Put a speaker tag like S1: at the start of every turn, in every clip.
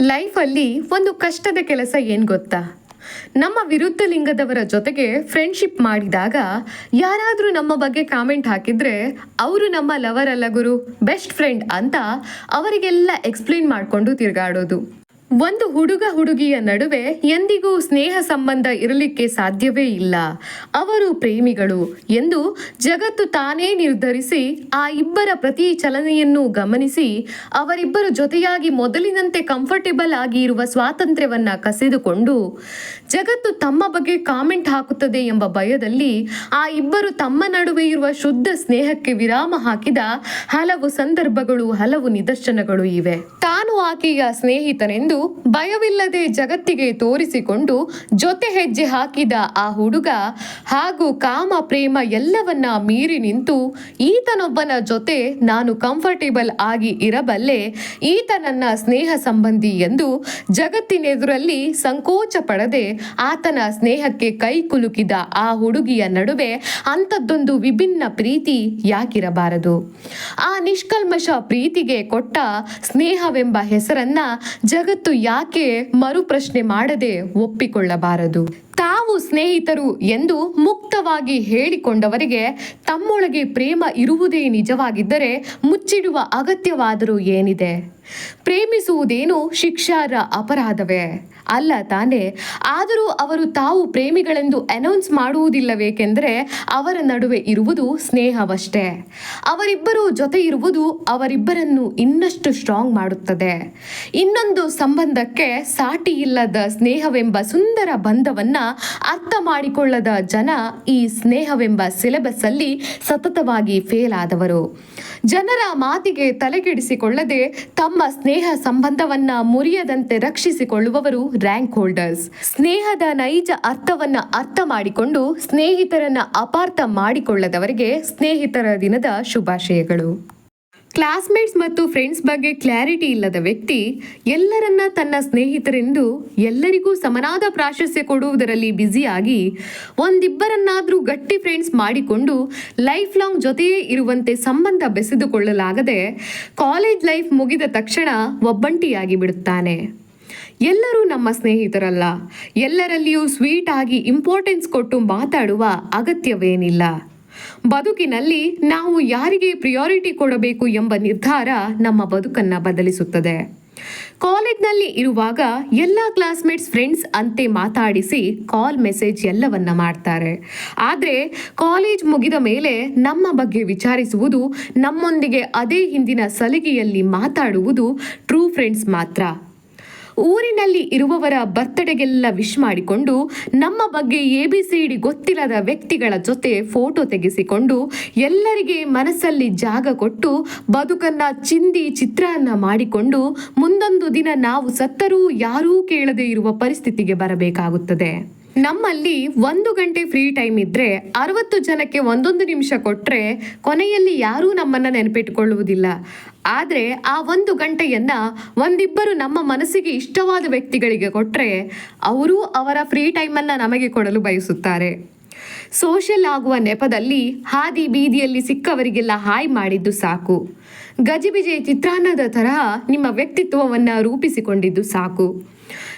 S1: ಲೈಫಲ್ಲಿ ಒಂದು ಕಷ್ಟದ ಕೆಲಸ ಏನು ಗೊತ್ತಾ? ನಮ್ಮ ವಿರುದ್ಧ ಲಿಂಗದವರ ಜೊತೆಗೆ ಫ್ರೆಂಡ್ಶಿಪ್ ಮಾಡಿದಾಗ ಯಾರಾದರೂ ನಮ್ಮ ಬಗ್ಗೆ ಕಾಮೆಂಟ್ ಹಾಕಿದ್ರೆ ಅವರು ನಮ್ಮ ಲವರ್ ಅಲ್ಲ ಗುರು ಬೆಸ್ಟ್ ಫ್ರೆಂಡ್ ಅಂತ ಅವರಿಗೆಲ್ಲ ಎಕ್ಸ್ಪ್ಲೇನ್ ಮಾಡಿಕೊಂಡು ತಿರುಗಾಡೋದು. ಒಂದು ಹುಡುಗ ಹುಡುಗಿಯ ನಡುವೆ ಎಂದಿಗೂ ಸ್ನೇಹ ಸಂಬಂಧ ಇರಲಿಕ್ಕೆ ಸಾಧ್ಯವೇ ಇಲ್ಲ. ಅವರು ಪ್ರೇಮಿಗಳು ಎಂದು ಜಗತ್ತು ತಾನೇ ನಿರ್ಧರಿಸಿ ಆ ಇಬ್ಬರ ಪ್ರತಿ ಚಲನೆಯನ್ನು ಗಮನಿಸಿ ಅವರಿಬ್ಬರು ಜೊತೆಯಾಗಿ ಮೊದಲಿನಂತೆ ಕಂಫರ್ಟೇಬಲ್ ಆಗಿ ಇರುವ ಸ್ವಾತಂತ್ರ್ಯವನ್ನ ಕಸಿದುಕೊಂಡು ಜಗತ್ತು ತಮ್ಮ ಬಗ್ಗೆ ಕಾಮೆಂಟ್ ಹಾಕುತ್ತದೆ ಎಂಬ ಭಯದಲ್ಲಿ ಆ ಇಬ್ಬರು ತಮ್ಮ ನಡುವೆ ಇರುವ ಶುದ್ಧ ಸ್ನೇಹಕ್ಕೆ ವಿರಾಮ ಹಾಕಿದ ಹಲವು ಸಂದರ್ಭಗಳು, ಹಲವು ನಿದರ್ಶನಗಳು ಇವೆ. ತಾನು ಆಕೆಯ ಸ್ನೇಹಿತನೆಂದು ಭಯವಿಲ್ಲದೆ ಜಗತ್ತಿಗೆ ತೋರಿಸಿಕೊಂಡು ಜೊತೆ ಹೆಜ್ಜೆ ಹಾಕಿದ ಆ ಹುಡುಗ ಹಾಗೂ ಕಾಮ ಪ್ರೇಮ ಎಲ್ಲವನ್ನ ಮೀರಿ ನಿಂತು ಈತನೊಬ್ಬನ ಜೊತೆ ನಾನು ಕಂಫರ್ಟೇಬಲ್ ಆಗಿ ಇರಬಲ್ಲೆ, ಈತ ನನ್ನ ಸ್ನೇಹ ಸಂಬಂಧಿ ಎಂದು ಜಗತ್ತಿನೆದುರಲ್ಲಿ ಸಂಕೋಚ ಪಡದೆ ಆತನ ಸ್ನೇಹಕ್ಕೆ ಕೈ ಕುಲುಕಿದ ಆ ಹುಡುಗಿಯ ನಡುವೆ ಅಂಥದ್ದೊಂದು ವಿಭಿನ್ನ ಪ್ರೀತಿ ಯಾಕಿರಬಾರದು. ಆ ನಿಷ್ಕಲ್ಮಶ ಪ್ರೀತಿಗೆ ಕೊಟ್ಟ ಸ್ನೇಹವೆಂಬ ಹೆಸರನ್ನ ಜಗತ್ತು ಯಾಕೆ ಮರುಪ್ರಶ್ನೆ ಮಾಡದೆ ಒಪ್ಪಿಕೊಳ್ಳಬಾರದು? ತಾವು ಸ್ನೇಹಿತರು ಎಂದು ಮುಕ್ತವಾಗಿ ಹೇಳಿಕೊಂಡವರಿಗೆ ತಮ್ಮೊಳಗೆ ಪ್ರೇಮ ಇರುವುದೇ ನಿಜವಾಗಿದ್ದರೆ ಮುಚ್ಚಿಡುವ ಅಗತ್ಯವಾದರೂ ಏನಿದೆ? ಪ್ರೇಮಿಸುವುದೇನು ಶಿಕ್ಷಾರ ಅಪರಾಧವೇ? ಅಲ್ಲ ತಾನೇ, ಆದರೂ ಅವರು ತಾವು ಪ್ರೇಮಿಗಳೆಂದು ಅನೌನ್ಸ್ ಮಾಡುವುದಿಲ್ಲವೇಕೆಂದರೆ ಅವರ ನಡುವೆ ಇರುವುದು ಸ್ನೇಹವಷ್ಟೇ. ಅವರಿಬ್ಬರು ಜೊತೆ ಇರುವುದು ಅವರಿಬ್ಬರನ್ನು ಇನ್ನಷ್ಟು ಸ್ಟ್ರಾಂಗ್ ಮಾಡುತ್ತದೆ. ಇನ್ನೊಂದು ಸಂಬಂಧಕ್ಕೆ ಸಾಟಿ ಇಲ್ಲದ ಸ್ನೇಹವೆಂಬ ಸುಂದರ ಬಂಧವನ್ನು ಅರ್ಥ ಮಾಡಿಕೊಳ್ಳದ ಜನ ಈ ಸ್ನೇಹವೆಂಬ ಸಿಲೆಬಸ್ ಅಲ್ಲಿ ಸತತವಾಗಿ ಫೇಲ್ ಆದವರು. ಜನರ ಮಾತಿಗೆ ತಲೆಗೆಡಿಸಿಕೊಳ್ಳದೆ ತಮ್ಮ ಸ್ನೇಹ ಸಂಬಂಧವನ್ನ ಮುರಿಯದಂತೆ ರಕ್ಷಿಸಿಕೊಳ್ಳುವವರು ರ್ಯಾಂಕ್ ಹೋಲ್ಡರ್ಸ್. ಸ್ನೇಹದ ನೈಜ ಅರ್ಥವನ್ನ ಅರ್ಥ ಮಾಡಿಕೊಂಡು ಸ್ನೇಹಿತರನ್ನ ಅಪಾರ್ಥ ಮಾಡಿಕೊಳ್ಳದವರಿಗೆ ಸ್ನೇಹಿತರ ದಿನದ ಶುಭಾಶಯಗಳು. ಕ್ಲಾಸ್ಮೇಟ್ಸ್ ಮತ್ತು ಫ್ರೆಂಡ್ಸ್ ಬಗ್ಗೆ ಕ್ಲಾರಿಟಿ ಇಲ್ಲದ ವ್ಯಕ್ತಿ ಎಲ್ಲರನ್ನ ತನ್ನ ಸ್ನೇಹಿತರೆಂದು ಎಲ್ಲರಿಗೂ ಸಮನಾದ ಪ್ರಾಶಸ್ತ್ಯ ಕೊಡುವುದರಲ್ಲಿ ಬ್ಯುಸಿಯಾಗಿ ಒಂದಿಬ್ಬರನ್ನಾದರೂ ಗಟ್ಟಿ ಫ್ರೆಂಡ್ಸ್ ಮಾಡಿಕೊಂಡು ಲೈಫ್ ಲಾಂಗ್ ಜೊತೆಯೇ ಇರುವಂತೆ ಸಂಬಂಧ ಬೆಸೆದುಕೊಳ್ಳಲಾಗದೆ ಕಾಲೇಜ್ ಲೈಫ್ ಮುಗಿದ ತಕ್ಷಣ ಒಬ್ಬಂಟಿಯಾಗಿ ಬಿಡುತ್ತಾನೆ. ಎಲ್ಲರೂ ನಮ್ಮ ಸ್ನೇಹಿತರಲ್ಲ. ಎಲ್ಲರಲ್ಲಿಯೂ ಸ್ವೀಟ್ ಆಗಿ ಇಂಪಾರ್ಟೆನ್ಸ್ ಕೊಟ್ಟು ಮಾತಾಡುವ ಅಗತ್ಯವೇನಿಲ್ಲ. ಬದುಕಿನಲ್ಲಿ ನಾವು ಯಾರಿಗೆ ಪ್ರಿಯಾರಿಟಿ ಕೊಡಬೇಕು ಎಂಬ ನಿರ್ಧಾರ ನಮ್ಮ ಬದುಕನ್ನ ಬದಲಿಸುತ್ತದೆ. ಕಾಲೇಜ್ನಲ್ಲಿ ಇರುವಾಗ ಎಲ್ಲ ಕ್ಲಾಸ್ಮೇಟ್ಸ್ ಫ್ರೆಂಡ್ಸ್ ಅಂತೆ ಮಾತಾಡಿಸಿ ಕಾಲ್ ಮೆಸೇಜ್ ಎಲ್ಲವನ್ನ ಮಾಡ್ತಾರೆ. ಆದರೆ ಕಾಲೇಜ್ ಮುಗಿದ ಮೇಲೆ ನಮ್ಮ ಬಗ್ಗೆ ವಿಚಾರಿಸುವುದು ನಮ್ಮೊಂದಿಗೆ ಅದೇ ಹಿಂದಿನ ಸಲಿಗೆಯಲ್ಲಿ ಮಾತಾಡುವುದು ಟ್ರೂ ಫ್ರೆಂಡ್ಸ್ ಮಾತ್ರ. ಊರಿನಲ್ಲಿ ಇರುವವರ ಬರ್ತ್ಡೇಗೆಲ್ಲ ವಿಶ್ ಮಾಡಿಕೊಂಡು ನಮ್ಮ ಬಗ್ಗೆ ಎ ಬಿ ಸಿ ಡಿ ಗೊತ್ತಿಲ್ಲದ ವ್ಯಕ್ತಿಗಳ ಜೊತೆ ಫೋಟೋ ತೆಗೆಸಿಕೊಂಡು ಎಲ್ಲರಿಗೆ ಮನಸ್ಸಲ್ಲಿ ಜಾಗ ಕೊಟ್ಟು ಬದುಕನ್ನ ಚಿಂದಿ ಚಿತ್ರಾನ್ನ ಮಾಡಿಕೊಂಡು ಮುಂದೊಂದು ದಿನ ನಾವು ಸತ್ತರೂ ಯಾರೂ ಕೇಳದೇ ಇರುವ ಪರಿಸ್ಥಿತಿಗೆ ಬರಬೇಕಾಗುತ್ತದೆ. ನಮ್ಮಲ್ಲಿ ಒಂದು ಗಂಟೆ ಫ್ರೀ ಟೈಮ್ ಇದ್ರೆ ಅರವತ್ತು ಜನಕ್ಕೆ ಒಂದೊಂದು ನಿಮಿಷ ಕೊಟ್ರೆ ಕೊನೆಯಲ್ಲಿ ಯಾರೂ ನಮ್ಮನ್ನ ನೆನಪಿಟ್ಟುಕೊಳ್ಳುವುದಿಲ್ಲ ಆದರೆ ಆ ಒಂದು ಗಂಟೆಯನ್ನ ಒಂದಿಬ್ಬರು ನಮ್ಮ ಮನಸ್ಸಿಗೆ ಇಷ್ಟವಾದ ವ್ಯಕ್ತಿಗಳಿಗೆ ಕೊಟ್ರೆ, ಅವರೂ ಅವರ ಫ್ರೀ ಟೈಮನ್ನು ನಮಗೆ ಕೊಡಲು ಬಯಸುತ್ತಾರೆ. ಸೋಷಿಯಲ್ ಆಗುವ ನೆಪದಲ್ಲಿ ಹಾದಿ ಬೀದಿಯಲ್ಲಿ ಸಿಕ್ಕವರಿಗೆಲ್ಲ ಹಾಯ್ ಮಾಡಿದ್ದು ಸಾಕು. ಗಜಿಬಿಜೆ ಚಿತ್ರಾನ್ನದ ತರಹ ನಿಮ್ಮ ವ್ಯಕ್ತಿತ್ವವನ್ನು ರೂಪಿಸಿಕೊಂಡಿದ್ದು ಸಾಕು.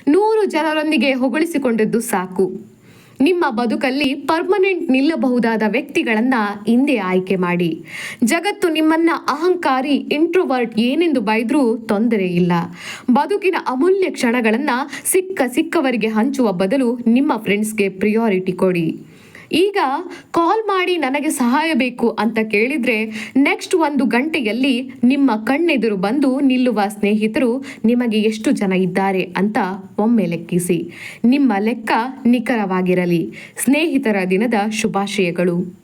S1: ನೂರು ಜನರೊಂದಿಗೆ ಹೊಗಳಿಸಿಕೊಂಡಿದ್ದು ಸಾಕು. ನಿಮ್ಮ ಬದುಕಲ್ಲಿ ಪರ್ಮನೆಂಟ್ ನಿಲ್ಲಬಹುದಾದ ವ್ಯಕ್ತಿಗಳನ್ನ ಹಿಂದೆ ಆಯ್ಕೆ ಮಾಡಿ. ಜಗತ್ತು ನಿಮ್ಮನ್ನ ಅಹಂಕಾರಿ, ಇಂಟ್ರೋವರ್ಟ್ ಏನೆಂದು ಬೈದರೂ ತೊಂದರೆ ಇಲ್ಲ. ಬದುಕಿನ ಅಮೂಲ್ಯ ಕ್ಷಣಗಳನ್ನ ಸಿಕ್ಕ ಸಿಕ್ಕವರಿಗೆ ಹಂಚುವ ಬದಲು ನಿಮ್ಮ ಫ್ರೆಂಡ್ಸ್ಗೆ ಪ್ರಿಯಾರಿಟಿ ಕೊಡಿ. ಈಗ ಕಾಲ್ ಮಾಡಿ ನನಗೆ ಸಹಾಯ ಬೇಕು ಅಂತ ಕೇಳಿದ್ರೆ ನೆಕ್ಸ್ಟ್ ಒಂದು ಗಂಟೆಯಲ್ಲಿ ನಿಮ್ಮ ಕಣ್ಣೆದುರು ಬಂದು ನಿಲ್ಲುವ ಸ್ನೇಹಿತರು ನಿಮಗೆ ಎಷ್ಟು ಜನ ಇದ್ದಾರೆ ಅಂತ ಒಮ್ಮೆ ಲೆಕ್ಕಿಸಿ. ನಿಮ್ಮ ಲೆಕ್ಕ ನಿಖರವಾಗಿರಲಿ. ಸ್ನೇಹಿತರ ದಿನದ ಶುಭಾಶಯಗಳು.